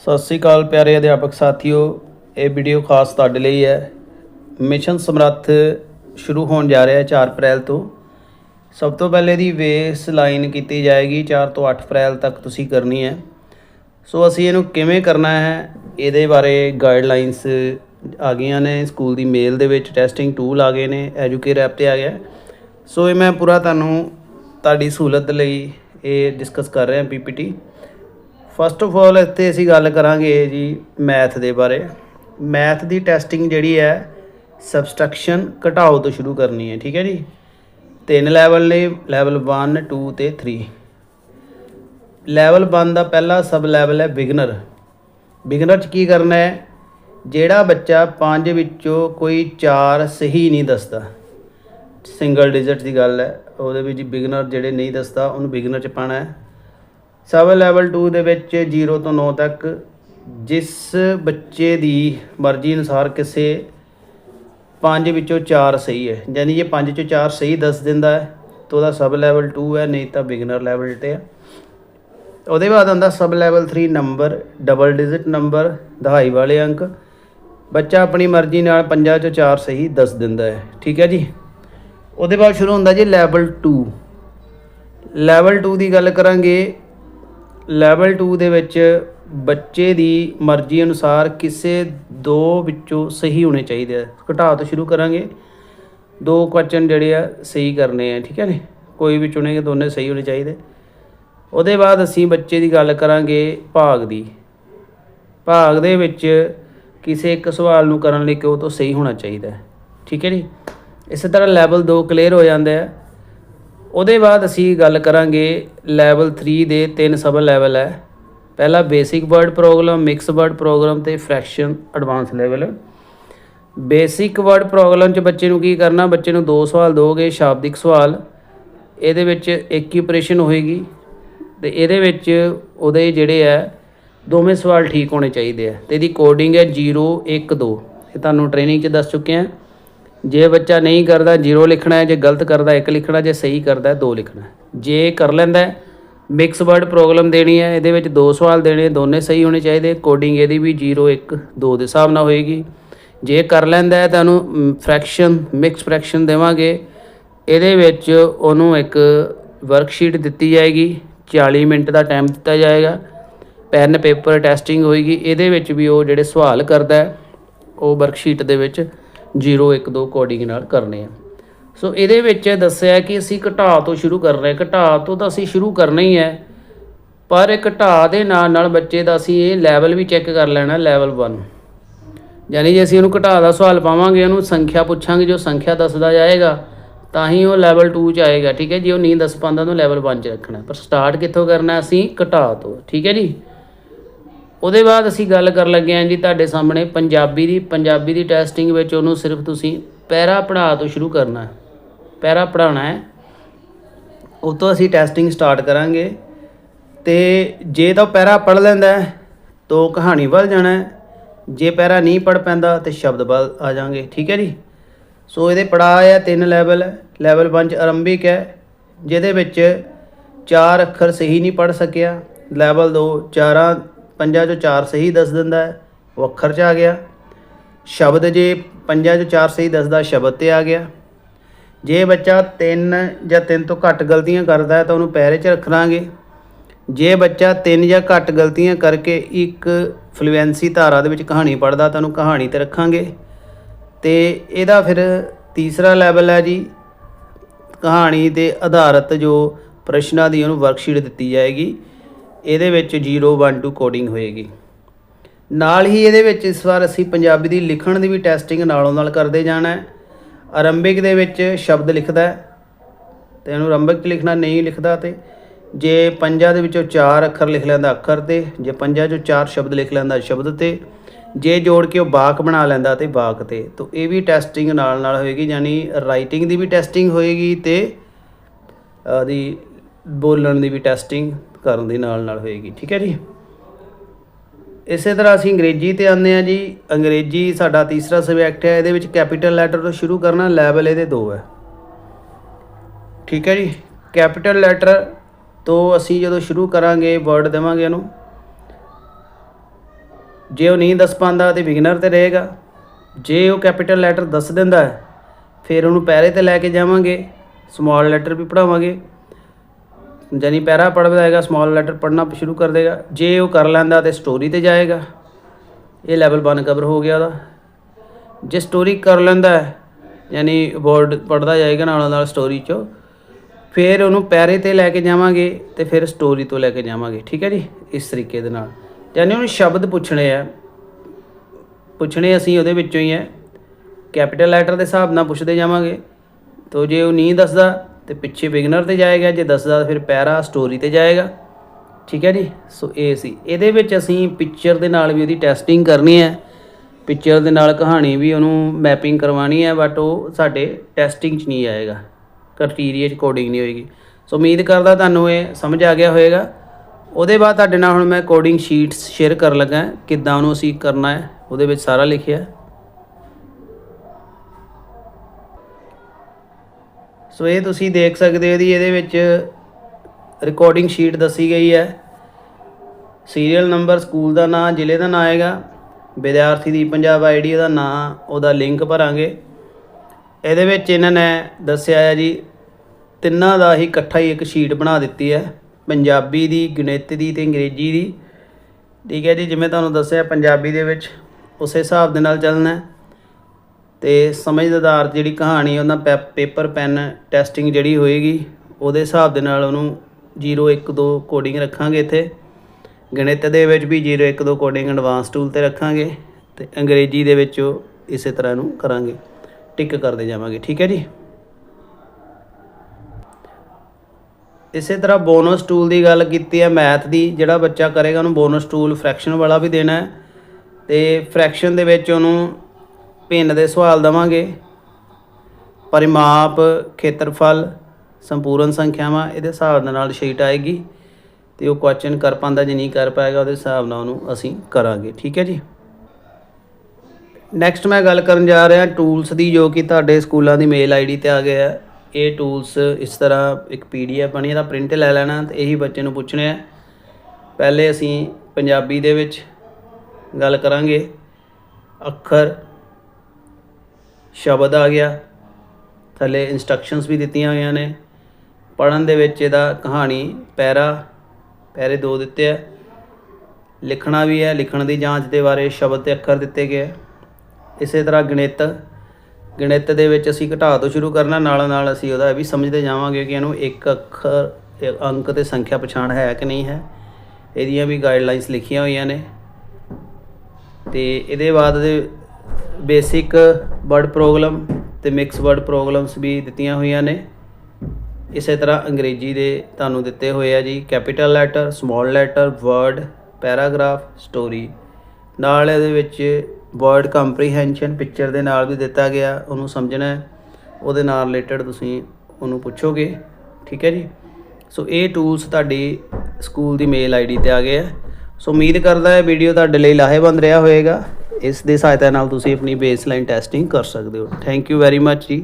ਸਤਿ ਸ੍ਰੀ ਅਕਾਲ ਪਿਆਰੇ ਅਧਿਆਪਕ ਸਾਥੀਓ, ਇਹ ਵੀਡੀਓ ਖਾਸ ਤੁਹਾਡੇ ਲਈ ਹੈ। ਮਿਸ਼ਨ ਸਮਰੱਥ ਸ਼ੁਰੂ ਹੋਣ ਜਾ ਰਿਹਾ ਹੈ 4 ਅਪ੍ਰੈਲ ਤੋਂ। ਸਭ ਤੋਂ ਪਹਿਲੇ ਦੀ ਵੇਸ ਲਾਈਨ ਕੀਤੀ ਜਾਏਗੀ 4 ਤੋਂ 8 ਅਪ੍ਰੈਲ ਤੱਕ ਤੁਸੀਂ ਕਰਨੀ ਹੈ। ਸੋ ਅਸੀਂ ਇਹਨੂੰ ਕਿਵੇਂ ਕਰਨਾ ਹੈ, ਇਹਦੇ ਬਾਰੇ ਗਾਈਡਲਾਈਨਸ ਆ ਗਈਆਂ ਨੇ। ਸਕੂਲ ਦੀ ਮੇਲ ਦੇ ਵਿੱਚ ਟੈਸਟਿੰਗ ਟੂਲ ਆ ਗਏ ਨੇ ਐਜੂਕੇਟ ਐਪ ਤੇ ਆ ਗਿਆ। ਸੋ ਇਹ ਮੈਂ ਪੂਰਾ ਤੁਹਾਨੂੰ ਤੁਹਾਡੀ ਸਹੂਲਤ ਲਈ ਇਹ ਡਿਸਕਸ ਕਰ ਰਿਹਾ ਪੀਪੀਟੀ ਫਸਟ ਆਫ ਆਲ ਇੱਥੇ ਅਸੀਂ ਗੱਲ ਕਰਾਂਗੇ ਜੀ ਮੈਥ ਦੇ ਬਾਰੇ। ਮੈਥ ਦੀ ਟੈਸਟਿੰਗ ਜਿਹੜੀ ਹੈ ਸਬਸਟ੍ਰਕਸ਼ਨ ਘਟਾਓ ਤੋਂ ਸ਼ੁਰੂ ਕਰਨੀ ਹੈ, ਠੀਕ ਹੈ ਜੀ। ਤਿੰਨ ਲੈਵਲ ਨੇ ਲੈਵਲ 1 2 ਤੇ 3 ਲੈਵਲ 1 ਦਾ ਪਹਿਲਾ ਸਬ ਲੈਵਲ ਹੈ ਬਿਗਨਰ ਬਿਗਨਰ ਚ ਕੀ ਕਰਨਾ ਹੈ? ਜਿਹੜਾ ਬੱਚਾ ਪੰਜ ਵਿੱਚੋਂ ਕੋਈ ਚਾਰ ਸਹੀ ਨਹੀਂ ਦੱਸਦਾ। ਸਿੰਗਲ ਡਿਜਿਟ ਦੀ ਗੱਲ ਹੈ, ਉਹਦੇ ਵਿੱਚ ਬਿਗਨਰ ਜਿਹੜੇ ਨਹੀਂ ਦੱਸਦਾ, ਉਹਨੂੰ ਬਿਗਨਰ ਚ ਪਾਣਾ ਹੈ। ਸਬ ਲੈਵਲ 2 ਦੇ ਵਿੱਚ 0 ਤੋਂ 9 ਤੱਕ ਜਿਸ ਬੱਚੇ ਦੀ ਮਰਜ਼ੀ ਅਨੁਸਾਰ ਕਿਸੇ ਪੰਜ ਵਿੱਚੋਂ ਚਾਰ ਸਹੀ ਹੈ। ਯਾਨੀ ਜੇ ਪੰਜ ਚੋਂ ਚਾਰ ਸਹੀ ਦੱਸ ਦਿੰਦਾ ਹੈ, ਤਾਂ ਉਹਦਾ ਸਬ ਲੈਵਲ 2 ਹੈ, ਨਹੀਂ ਤਾਂ ਬਿਗਨਰ ਲੈਵਲ ਤੇ ਹੈ। ਉਹਦੇ ਬਾਅਦ ਆਉਂਦਾ sub level 3 number, double digit number, ਦਹਾਈ ਵਾਲੇ ਅੰਕ। ਬੱਚਾ ਆਪਣੀ ਮਰਜ਼ੀ ਨਾਲ ਪੰਜਾਂ ਚੋਂ ਚਾਰ ਸਹੀ ਦੱਸ ਦਿੰਦਾ ਹੈ। ਠੀਕ ਹੈ ਜੀ? ਉਹਦੇ ਬਾਅਦ ਸ਼ੁਰੂ ਹੁੰਦਾ ਜੀ ਲੈਵਲ 2 ਲੈਵਲ 2 ਦੀ ਗੱਲ ਕਰਾਂਗੇ ਲੈਵਲ 2 ਦੇ ਵਿੱਚ ਬੱਚੇ ਦੀ ਮਰਜ਼ੀ ਅਨੁਸਾਰ ਕਿਸੇ ਦੋ ਵਿੱਚੋਂ ਸਹੀ ਹੋਣੇ ਚਾਹੀਦੇ ਆ। ਘਟਾ ਤੋਂ ਸ਼ੁਰੂ ਕਰਾਂਗੇ। ਦੋ ਕੁਐਸਚਨ ਜਿਹੜੇ ਆ ਸਹੀ ਕਰਨੇ ਆ, ਠੀਕ ਹੈ ਨੇ? ਕੋਈ ਵੀ ਚੁਣੇਗੇ ਦੋਨੇ ਸਹੀ ਹੋਣੇ ਚਾਹੀਦੇ। ਉਹਦੇ ਬਾਅਦ ਅਸੀਂ ਬੱਚੇ ਦੀ ਗੱਲ ਕਰਾਂਗੇ ਭਾਗ ਦੀ। ਭਾਗ ਦੇ ਵਿੱਚ ਕਿਸੇ ਇੱਕ ਸਵਾਲ ਨੂੰ ਕਰਨ ਲਈ ਕਿਉਂ ਤੋਂ ਸਹੀ ਹੋਣਾ ਚਾਹੀਦਾ ਠੀਕ ਹੈ ਜੀ ਇਸੇ ਤਰ੍ਹਾਂ ਲੈਵਲ 2 ਕਲੀਅਰ ਹੋ ਜਾਂਦਾ ਹੈ। ਉਹਦੇ ਬਾਅਦ ਅਸੀਂ ਗੱਲ ਕਰਾਂਗੇ ਲੈਵਲ 3 ਦੇ ਤਿੰਨ ਸਬ ਲੈਵਲ ਹੈ। ਪਹਿਲਾ basic word problem mix word program ਤੇ fraction advance level basic word problem ਚ ਬੱਚੇ ਨੂੰ ਕੀ ਕਰਨਾ, ਬੱਚੇ ਨੂੰ ਦੋ ਸਵਾਲ ਦੋਗੇ, ਸ਼ਾਬਦਿਕ ਸਵਾਲ। ਇਹਦੇ ਵਿੱਚ ਇੱਕ ਹੀ ਆਪਰੇਸ਼ਨ ਹੋਏਗੀ। ਤੇ ਇਹਦੇ ਵਿੱਚ ਉਹਦੇ ਜਿਹੜੇ ਆ ਦੋਵੇਂ ਸਵਾਲ ਠੀਕ ਹੋਣੇ ਚਾਹੀਦੇ ਆ ਤੇ ਇਹਦੀ ਕੋਡਿੰਗ ਹੈ 0 1 2 ਇਹ ਤੁਹਾਨੂੰ ਟ੍ਰੇਨਿੰਗ 'ਚ ਦੱਸ ਚੁੱਕੇ ਆ ਜੇ ਬੱਚਾ ਨਹੀਂ ਕਰਦਾ 0 ਲਿਖਣਾ ਹੈ, ਜੇ ਗਲਤ ਕਰਦਾ 1 ਲਿਖਣਾ, ਜੇ ਸਹੀ ਕਰਦਾ 2 ਲਿਖਣਾ ਜੇ ਕਰ ਲੈਂਦਾ ਮਿਕਸ ਵਰਡ ਪ੍ਰੋਬਲਮ ਦੇਣੀ ਹੈ, ਇਹਦੇ ਵਿੱਚ ਦੋ ਸਵਾਲ ਦੇਣੇ ਦੋਨੇ ਸਹੀ ਹੋਣੇ ਚਾਹੀਦੇ ਕੋਡਿੰਗ ਇਹਦੀ ਵੀ 0 1 2 ਦੇ ਹਿਸਾਬ ਨਾਲ ਹੋਏਗੀ। ਜੇ ਕਰ ਲੈਂਦਾ ਹੈ, ਤਾਂ ਉਹਨੂੰ ਫ੍ਰੈਕਸ਼ਨ ਮਿਕਸ ਫ੍ਰੈਕਸ਼ਨ ਦੇਵਾਂਗੇ। ਇਹਦੇ ਵਿੱਚ ਉਹਨੂੰ ਇੱਕ ਵਰਕਸ਼ੀਟ ਦਿੱਤੀ ਜਾਏਗੀ 40 ਮਿੰਟ ਦਾ ਟਾਈਮ ਦਿੱਤਾ ਜਾਏਗਾ। ਪੈਨ ਪੇਪਰ ਟੈਸਟਿੰਗ ਹੋਏਗੀ। ਇਹਦੇ ਵਿੱਚ ਵੀ ਉਹ ਜਿਹੜੇ ਸਵਾਲ ਕਰਦਾ ਉਹ ਵਰਕਸ਼ੀਟ ਦੇ ਵਿੱਚ 0 1 2 ਕੋਡਿੰਗ ਨਾਲ ਕਰਨੇ ਆ। ਸੋ ਇਹਦੇ ਵਿੱਚ ਦੱਸਿਆ ਕਿ ਅਸੀਂ ਘਟਾ ਤੋਂ ਸ਼ੁਰੂ ਕਰ ਰਹੇ ਘਟਾ ਤੋਂ ਤਾਂ ਅਸੀਂ ਸ਼ੁਰੂ ਕਰਨਾ ਹੀ ਹੈ, ਪਰ ਘਟਾ ਦੇ ਨਾਲ ਨਾਲ ਬੱਚੇ ਦਾ ਅਸੀਂ ਇਹ ਲੈਵਲ ਵੀ ਚੈੱਕ ਕਰ ਲੈਣਾ ਲੈਵਲ 1 ਯਾਨੀ ਜੇ ਅਸੀਂ ਉਹਨੂੰ ਘਟਾ ਦਾ ਸਵਾਲ ਪਾਵਾਂਗੇ, ਉਹਨੂੰ ਸੰਖਿਆ ਪੁੱਛਾਂਗੇ, ਜੋ ਸੰਖਿਆ ਦੱਸਦਾ ਜਾਏਗਾ, ਤਾਂ ਹੀ ਉਹ ਲੈਵਲ 2 ਚ ਆਏਗਾ, ਠੀਕ ਹੈ ਜੇ? ਉਹ ਨਹੀਂ ਦੱਸ ਪਾਉਂਦਾ ਤਾਂ ਲੈਵਲ 1 ਚ ਰੱਖਣਾ। ਪਰ ਸਟਾਰਟ ਕਿੱਥੋਂ ਕਰਨਾ ਅਸੀਂ? ਘਟਾ ਤੋਂ। ਠੀਕ ਹੈ ਜੀ? ਉਹਦੇ ਬਾਅਦ ਅਸੀਂ ਗੱਲ ਕਰਨ ਲੱਗੇ ਹਾਂ ਜੀ ਤੁਹਾਡੇ ਸਾਹਮਣੇ ਪੰਜਾਬੀ ਦੀ ਪੰਜਾਬੀ ਦੀ ਟੈਸਟਿੰਗ ਵਿੱਚ ਉਹਨੂੰ ਸਿਰਫ ਤੁਸੀਂ ਪੈਰਾ ਪੜ੍ਹਾ ਤੋਂ ਸ਼ੁਰੂ ਕਰਨਾ ਹੈ। ਪੈਰਾ ਪੜ੍ਹਾਉਣਾ ਹੈ। ਉਹ ਤੋਂ ਅਸੀਂ ਟੈਸਟਿੰਗ ਸਟਾਰਟ ਕਰਾਂਗੇ। ਤੇ ਜੇ ਤਾਂ ਉਹ ਪੈਰਾ ਪੜ੍ਹ ਲੈਂਦਾ ਤਾਂ ਉਹ ਕਹਾਣੀ ਵੱਲ ਜਾਣਾ ਜੇ ਪੈਰਾ ਨਹੀਂ ਪੜ੍ਹ ਪੈਂਦਾ ਤੇ ਸ਼ਬਦ ਵੱਲ ਆ ਜਾਾਂਗੇ ਠੀਕ ਹੈ ਜੀ? ਸੋ ਇਹਦੇ ਪੜਾਅ ਹੈ, ਤਿੰਨ ਲੈਵਲ ਹੈ। ਲੈਵਲ 1 ਚ ਆਰੰਭਿਕ ਹੈ, ਜਿਹਦੇ ਵਿੱਚ ਚਾਰ ਅੱਖਰ ਸਹੀ ਨਹੀਂ ਪੜ੍ਹ ਸਕਿਆ। ਲੈਵਲ 2 ਚਾਰਾਂ ਪੰਜਾਂ ਚੋਂ ਚਾਰ ਸਹੀ ਦੱਸ ਦਿੰਦਾ ਹੈ, ਉਹ ਅੱਖਰ ਚ ਆ ਗਿਆ। ਸ਼ਬਦ ਜੇ ਪੰਜਾਂ ਚੋਂ ਚਾਰ ਸਹੀ ਦੱਸਦਾ, ਸ਼ਬਦ ਤੇ ਆ ਗਿਆ। ਜੇ ਬੱਚਾ ਤਿੰਨ ਜਾਂ ਤਿੰਨ ਤੋਂ ਘੱਟ ਗਲਤੀਆਂ ਕਰਦਾ ਹੈ ਤਾਂ ਉਹਨੂੰ ਪੈਰੇ 'ਚ ਰੱਖਾਂਗੇ ਜੇ ਬੱਚਾ ਤਿੰਨ ਜਾਂ ਘੱਟ ਗਲਤੀਆਂ ਕਰਕੇ ਇੱਕ ਫਲੂਐਂਸੀ ਧਾਰਾ ਦੇ ਵਿੱਚ ਕਹਾਣੀ ਪੜ੍ਹਦਾ ਤਾਂ ਉਹਨੂੰ ਕਹਾਣੀ ਤੇ ਰੱਖਾਂਗੇ। ਤੇ ਇਹਦਾ ਫਿਰ ਤੀਸਰਾ ਲੈਵਲ ਹੈ ਜੀ, ਕਹਾਣੀ ਤੇ ਆਧਾਰਿਤ ਜੋ ਪ੍ਰਸ਼ਨਾਂ ਦੀ ਉਹਨੂੰ ਵਰਕਸ਼ੀਟ ਦਿੱਤੀ ਜਾਏਗੀ। ਇਹਦੇ ਵਿੱਚ 0 1 2 ਕੋਡਿੰਗ ਹੋਏਗੀ। ਨਾਲ ਹੀ ਇਹਦੇ ਵਿੱਚ ਇਸ ਵਾਰ ਅਸੀਂ ਪੰਜਾਬੀ ਦੀ ਲਿਖਣ ਦੀ ਵੀ ਟੈਸਟਿੰਗ ਨਾਲੋਂ ਨਾਲ ਕਰਦੇ ਜਾਣਾ ਹੈ। ਆਰੰਭਿਕ ਦੇ ਵਿੱਚ ਸ਼ਬਦ ਲਿਖਦਾ ਹੈ ਤੇ ਇਹਨੂੰ ਆਰੰਭਿਕ 'ਚ ਲਿਖਣਾ, ਨਹੀਂ ਲਿਖਦਾ ਤੇ ਜੇ ਪੰਜਾਂ ਦੇ ਵਿੱਚੋਂ ਚਾਰ ਅੱਖਰ ਲਿਖ ਲੈਂਦਾ ਅੱਖਰ ਤੇ, ਜੇ ਪੰਜਾਂ ਚੋਂ ਚਾਰ ਸ਼ਬਦ ਲਿਖ ਲੈਂਦਾ ਸ਼ਬਦ ਤੇ, ਜੇ ਜੋੜ ਕੇ ਉਹ ਵਾਕ ਬਣਾ ਲੈਂਦਾ ਤੇ ਵਾਕ ਤੇ, ਤਾਂ ਇਹ ਵੀ ਟੈਸਟਿੰਗ ਨਾਲ ਨਾਲ ਹੋਏਗੀ, ਯਾਨੀ ਰਾਈਟਿੰਗ ਦੀ ਵੀ ਟੈਸਟਿੰਗ ਹੋਏਗੀ ਤੇ ਉਹਦੀ ਬੋਲਣ ਦੀ ਵੀ ਟੈਸਟਿੰਗ ਕਰਨ ਦੇ ਨਾਲ ਨਾਲ ਹੋਏਗੀ, ਠੀਕ ਹੈ ਜੀ? ਇਸੇ ਤਰ੍ਹਾਂ ਅਸੀਂ ਅੰਗਰੇਜ਼ੀ ਤੇ ਆਉਂਦੇ ਆ ਜੀ। ਅੰਗਰੇਜ਼ੀ ਸਾਡਾ ਤੀਸਰਾ ਸਬਜੈਕਟ ਹੈ, ਇਹਦੇ ਵਿੱਚ ਕੈਪੀਟਲ ਲੈਟਰ ਤੋਂ ਸ਼ੁਰੂ ਕਰਨਾ ਲੈਵਲ ਇਹਦੇ ਦੋ ਹੈ। ਠੀਕ ਹੈ ਜੀ? ਕੈਪੀਟਲ ਲੈਟਰ ਤੋਂ ਅਸੀਂ ਜਦੋਂ ਸ਼ੁਰੂ ਕਰਾਂਗੇ ਵਰਡ ਦੇਵਾਂਗੇ ਇਹਨੂੰ। ਜੇ ਉਹ ਨਹੀਂ ਦੱਸ ਪਾਉਂਦਾ ਤੇ ਬਿਗਨਰ ਤੇ ਰਹੇਗਾ। ਜੇ ਉਹ ਕੈਪੀਟਲ ਲੈਟਰ ਦੱਸ ਦਿੰਦਾ ਹੈ, ਫਿਰ ਉਹਨੂੰ ਪੈਰੇ ਤੇ ਲੈ ਕੇ ਜਾਵਾਂਗੇ। ਸਮਾਲ ਲੈਟਰ ਵੀ ਪੜਾਵਾਂਗੇ ਜਾਨੀ ਪੈਰਾ ਪੜ੍ਹ ਜਾਏਗਾ ਸਮਾਲ ਲੈਟਰ ਪੜ੍ਹਨਾ ਸ਼ੁਰੂ ਕਰ ਦੇਗਾ। ਜੇ ਉਹ ਕਰ ਲੈਂਦਾ ਤੇ ਸਟੋਰੀ ਤੇ ਜਾਏਗਾ। ਇਹ ਲੈਵਲ 1 ਕਵਰ ਹੋ ਗਿਆ ਉਹਦਾ। ਜੇ ਸਟੋਰੀ ਕਰ ਲੈਂਦਾ ਹੈ ਯਾਨੀ ਬੋਰਡ ਪੜਦਾ ਜਾਏਗਾ ਨਾਲ ਨਾਲ ਸਟੋਰੀ ਚੋਂ, ਫਿਰ ਉਹਨੂੰ ਪੈਰੇ ਤੇ ਲੈ ਕੇ ਜਾਵਾਂਗੇ ਤੇ ਫਿਰ ਸਟੋਰੀ ਤੋਂ ਲੈ ਕੇ ਜਾਵਾਂਗੇ, ਠੀਕ ਹੈ ਜੀ? ਇਸ ਤਰੀਕੇ ਦੇ ਨਾਲ। ਯਾਨੀ ਉਹਨੂੰ ਸ਼ਬਦ ਪੁੱਛਣੇ ਆ। ਪੁੱਛਣੇ ਅਸੀਂ ਉਹਦੇ ਵਿੱਚੋਂ ਹੀ ਹੈ। ਕੈਪੀਟਲ ਲੈਟਰ ਦੇ ਹਿਸਾਬ ਨਾਲ ਪੁੱਛਦੇ ਜਾਵਾਂਗੇ। ਤੋ ਜੇ ਉਹ ਨਹੀਂ ਦੱਸਦਾ ਤੇ ਪਿੱਛੇ ਬਿਗਨਰ ਤੇ ਜਾਏਗਾ, ਜੇ ਦੱਸਦਾ ਫਿਰ ਪੈਰਾ ਸਟੋਰੀ ਤੇ ਜਾਏਗਾ। ਠੀਕ ਹੈ ਜੀ? ਸੋ ਇਹ ਸੀ। ਇਹਦੇ ਵਿੱਚ ਅਸੀਂ ਪਿਕਚਰ ਦੇ ਨਾਲ ਵੀ ਉਹਦੀ ਟੈਸਟਿੰਗ ਕਰਨੀ ਹੈ। ਪਿਕਚਰ ਦੇ ਨਾਲ ਕਹਾਣੀ ਵੀ ਉਹਨੂੰ ਮੈਪਿੰਗ ਕਰਵਾਉਣੀ ਹੈ ਬਟ ਉਹ ਸਾਡੇ ਟੈਸਟਿੰਗ 'ਚ ਨਹੀਂ ਆਏਗਾ। ਕ੍ਰਾਈਟੇਰੀਆ 'ਚ ਕੋਡਿੰਗ ਨਹੀਂ ਹੋਏਗੀ। ਸੋ ਉਮੀਦ ਕਰਦਾ ਤੁਹਾਨੂੰ ਇਹ ਸਮਝ ਆ ਗਿਆ ਹੋਵੇਗਾ ਉਹਦੇ ਬਾਅਦ ਤੁਹਾਡੇ ਨਾਲ ਹੁਣ ਮੈਂ ਕੋਡਿੰਗ ਸ਼ੀਟਸ ਸ਼ੇਅਰ ਕਰਨ ਲੱਗਾ। ਕਿੱਦਾਂ ਉਹਨੂੰ ਅਸੀਂ ਕਰਨਾ ਹੈ, ਉਹਦੇ ਵਿੱਚ ਸਾਰਾ ਲਿਖਿਆ। ਸੋ ਇਹ ਤੁਸੀਂ ਦੇਖ ਸਕਦੇ ਹੋ ਇਹਦੀ, ਇਹਦੇ ਵਿੱਚ ਰਿਕਾਰਡਿੰਗ ਸ਼ੀਟ ਦੱਸੀ ਗਈ ਹੈ। ਸੀਰੀਅਲ ਨੰਬਰ ਸਕੂਲ ਦਾ ਨਾਮ ਜ਼ਿਲ੍ਹੇ ਦਾ ਨਾਮ ਆਏਗਾ ਵਿਦਿਆਰਥੀ ਦੀ ਪੰਜਾਬ ਆਈਡੀ ਉਹਦਾ ਨਾਮ ਉਹਦਾ ਲਿੰਕ ਭਰਾਂਗੇ। ਇਹਦੇ ਵਿੱਚ ਇਹਨਾਂ ਨੇ ਦੱਸਿਆ ਹੈ ਜੀ, ਤਿੰਨਾਂ ਦਾ ਹੀ ਇਕੱਠਾ ਹੀ ਇੱਕ ਸ਼ੀਟ ਬਣਾ ਦਿੱਤੀ ਹੈ। ਪੰਜਾਬੀ ਦੀ, ਗਣਿਤ ਦੀ ਤੇ ਅੰਗਰੇਜ਼ੀ ਦੀ। ਠੀਕ ਹੈ ਜੀ, ਜਿਵੇਂ ਤੁਹਾਨੂੰ ਦੱਸਿਆ, ਪੰਜਾਬੀ ਦੇ ਵਿੱਚ ਉਸੇ ਹਿਸਾਬ ਦੇ ਨਾਲ ਚੱਲਣਾ ਹੈ। ਤੇ ਸਮਝਦਾਰ ਜਿਹੜੀ ਕਹਾਣੀ, ਉਹਨਾਂ ਪੈ- ਪੇਪਰ, ਪੈਨ ਟੈਸਟਿੰਗ ਜਿਹੜੀ ਹੋਏਗੀ, ਉਹਦੇ ਹਿਸਾਬ ਦੇ ਨਾਲ ਉਹਨੂੰ 0 1 2 ਕੋਡਿੰਗ ਰੱਖਾਂਗੇ ਇੱਥੇ। ਗਣਿਤ ਦੇ ਵਿੱਚ ਵੀ 0 1 2 ਕੋਡਿੰਗ ਐਡਵਾਂਸ ਟੂਲ ਤੇ ਰੱਖਾਂਗੇ ਤੇ ਅੰਗਰੇਜ਼ੀ ਦੇ ਵਿੱਚ ਇਸੇ ਤਰ੍ਹਾਂ ਇਹਨੂੰ ਕਰਾਂਗੇ। ਟਿਕ ਕਰਦੇ ਜਾਵਾਂਗੇ, ਠੀਕ ਹੈ ਜੀ? ਇਸੇ ਤਰ੍ਹਾਂ ਬੋਨਸ ਟੂਲ ਦੀ ਗੱਲ ਕੀਤੀ ਹੈ ਮੈਥ ਦੀ, ਜਿਹੜਾ ਬੱਚਾ ਕਰੇਗਾ ਉਹਨੂੰ ਬੋਨਸ ਟੂਲ ਫ੍ਰੈਕਸ਼ਨ ਵਾਲਾ ਵੀ ਦੇਣਾ ਹੈ। ਤੇ ਫ੍ਰੈਕਸ਼ਨ ਦੇ ਵਿੱਚ ਉਹਨੂੰ ਭਿੰਨ ਦੇ ਸਵਾਲ ਦਵਾਂਗੇ। ਪਰਿਮਾਪ, ਖੇਤਰਫਲ, ਸੰਪੂਰਨ ਸੰਖਿਆਵਾਂ, ਇਹਦੇ ਹਿਸਾਬ ਦੇ ਨਾਲ ਸ਼ੀਟ ਆਏਗੀ ਤੇ ਉਹ ਕੁਐਸਚਨ ਕਰ ਪਾਉਂਦਾ, ਜੇ ਨਹੀਂ ਕਰ ਪਾਏਗਾ, ਉਹਦੇ ਹਿਸਾਬ ਨਾਲ ਉਹਨੂੰ ਅਸੀਂ ਕਰਾਂਗੇ। ਠੀਕ ਹੈ ਜੀ? ਨੈਕਸਟ ਮੈਂ ਗੱਲ ਕਰਨ ਜਾ ਰਿਹਾ ਟੂਲਸ ਦੀ, ਜੋ ਕਿ ਤੁਹਾਡੇ ਸਕੂਲਾਂ ਦੀ ਮੇਲ ਆਈਡੀ ਤੇ ਆ ਗਿਆ ਹੈ ਇਹ ਟੂਲਸ ਇਸ ਤਰ੍ਹਾਂ ਇੱਕ ਪੀਡੀਐਫ ਬਣੀ ਇਹਦਾ ਪ੍ਰਿੰਟ ਲੈ ਲੈਣਾ ਤੇ ਇਹੀ ਬੱਚੇ ਨੂੰ ਪੁੱਛਣੇ ਹੈ ਪਹਿਲੇ ਅਸੀਂ ਪੰਜਾਬੀ ਦੇ ਵਿੱਚ ਗੱਲ ਕਰਾਂਗੇ। ਅੱਖਰ ਸ਼ਬਦ ਆ ਗਿਆ। ਥੱਲੇ ਇਨਸਟਰਕਸ਼ਨਸ ਵੀ ਦਿੱਤੀਆਂ ਹੋਈਆਂ ਨੇ। ਪੜਨ ਦੇ ਵਿੱਚ ਇਹਦਾ ਕਹਾਣੀ ਪੈਰਾ, ਪੈਰੇ ਦੋ ਦਿੱਤੇ ਆ। ਲਿਖਣਾ ਵੀ ਹੈ, ਲਿਖਣ ਦੀ ਜਾਂਚ ਦੇ ਬਾਰੇ ਸ਼ਬਦ ਤੇ ਅੱਖਰ ਦਿੱਤੇ ਗਏ ਆ। ਇਸੇ ਤਰ੍ਹਾਂ ਗਣਿਤ ਗਣਿਤ ਦੇ ਵਿੱਚ ਅਸੀਂ ਘਟਾ ਤੋਂ ਸ਼ੁਰੂ ਕਰਨਾ, ਨਾਲ ਨਾਲ ਅਸੀਂ ਉਹਦਾ ਇਹ ਵੀ ਸਮਝਦੇ ਜਾਵਾਂਗੇ ਕਿ ਇਹਨੂੰ ਇੱਕ ਅੱਖਰ ਅੰਕ ਤੇ ਸੰਖਿਆ ਪਛਾਣ ਹੈ ਕਿ ਨਹੀਂ ਹੈ। ਇਹਦੀਆਂ ਵੀ ਗਾਈਡਲਾਈਨਸ ਲਿਖੀਆਂ ਹੋਈਆਂ ਨੇ। ਤੇ ਇਹਦੇ ਬਾਅਦ ਦੇ ਬੇਸਿਕ ਵਰਡ ਪ੍ਰੋਬਲਮ ਤੇ ਮਿਕਸ ਵਰਡ ਪ੍ਰੋਬਲਮਸ ਵੀ ਦਿੱਤੀਆਂ ਹੋਈਆਂ ਨੇ। ਇਸੇ ਤਰ੍ਹਾਂ ਅੰਗਰੇਜ਼ੀ ਦੇ ਤੁਹਾਨੂੰ ਦਿੱਤੇ ਹੋਏ ਆ ਜੀ, capital letter, small letter, word, paragraph, story. ਨਾਲ ਇਹਦੇ ਵਿੱਚ ਵਰਡ ਕੰਪਰੀਹੈਂਸ਼ਨ ਪਿਕਚਰ ਦੇ ਨਾਲ ਵੀ ਦਿੱਤਾ ਗਿਆ, ਉਹਨੂੰ ਸਮਝਣਾ ਹੈ। ਉਹਦੇ ਨਾਲ ਰਿਲੇਟਡ ਤੁਸੀਂ ਉਹਨੂੰ ਪੁੱਛੋਗੇ, ਠੀਕ ਹੈ ਜੀ? ਸੋ ਇਹ ਟੂਲਸ ਤੁਹਾਡੀ ਸਕੂਲ ਦੀ ਮੇਲ ਆਈਡੀ ਤੇ ਆ ਗਏ ਆ। ਸੋ ਉਮੀਦ ਕਰਦਾ ਹੈ ਵੀਡੀਓ ਤੁਹਾਡੇ ਲਈ ਲਾਹੇਵੰਦ ਰਿਹਾ ਹੋਵੇਗਾ। ਇਸ ਦੀ ਸਹਾਇਤਾ ਨਾਲ ਤੁਸੀਂ ਆਪਣੀ ਬੇਸਲਾਈਨ ਟੈਸਟਿੰਗ ਕਰ ਸਕਦੇ ਹੋ। ਥੈਂਕ ਯੂ ਵੈਰੀ ਮੱਚ ਜੀ।